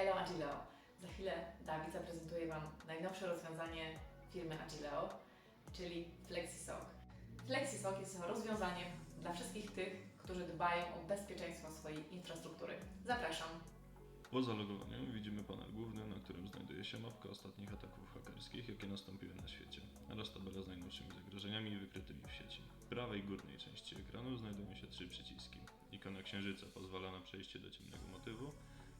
Elo Agileo. Za chwilę Dawid zaprezentuje Wam najnowsze rozwiązanie firmy Agileo, czyli FlexiSock. FlexiSock jest rozwiązaniem dla wszystkich tych, którzy dbają o bezpieczeństwo swojej infrastruktury. Zapraszam. Po zalogowaniu widzimy panel główny, na którym znajduje się mapka ostatnich ataków hakerskich, jakie nastąpiły na świecie, oraz tabela z najnowszymi zagrożeniami wykrytymi w sieci. W prawej górnej części ekranu znajdują się trzy przyciski. Ikona księżyca pozwala na przejście do ciemnego motywu,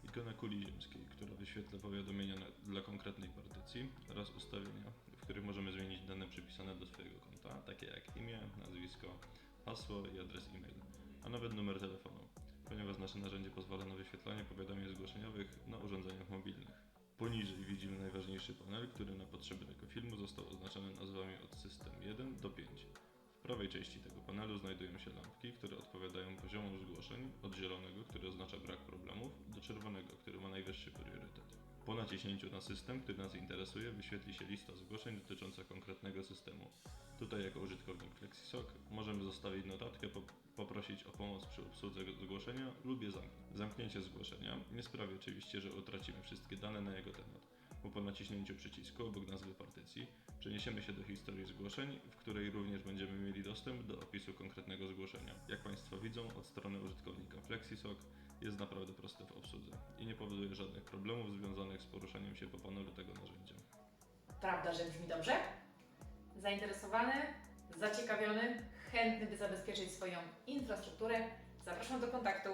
ikona kuli ziemskiej, która wyświetla powiadomienia na, dla konkretnej partycji oraz ustawienia, w których możemy zmienić dane przypisane do swojego konta, takie jak imię, nazwisko, hasło i adres e-mail, a nawet numer telefonu ponieważ nasze narzędzie pozwala na wyświetlanie powiadomień zgłoszeniowych na urządzeniach mobilnych. Poniżej widzimy najważniejszy panel, który na potrzeby tego filmu został oznaczony nazwami od system 1 do 5. W prawej części tego panelu znajdują się lampki, które odpowiadają poziomom zgłoszeń, od zielonego, który oznacza brak problemów, do czerwonego, który ma priorytet. Po naciśnięciu na system, który nas interesuje, wyświetli się lista zgłoszeń dotycząca konkretnego systemu. Tutaj jako użytkownik FlexiSock możemy zostawić notatkę, po, poprosić o pomoc przy obsłudze zgłoszenia lub je zamknąć. Zamknięcie zgłoszenia nie sprawi oczywiście, że utracimy wszystkie dane na jego temat, bo po naciśnięciu przycisku obok nazwy partycji przeniesiemy się do historii zgłoszeń, w której również będziemy dostęp do opisu konkretnego zgłoszenia. Jak Państwo widzą, od strony użytkownika FlexiSock jest naprawdę proste w obsłudze i nie powoduje żadnych problemów związanych z poruszaniem się po panelu tego narzędzia. Prawda, że brzmi dobrze? Zainteresowany, zaciekawiony, chętny, by zabezpieczyć swoją infrastrukturę? Zapraszam do kontaktu.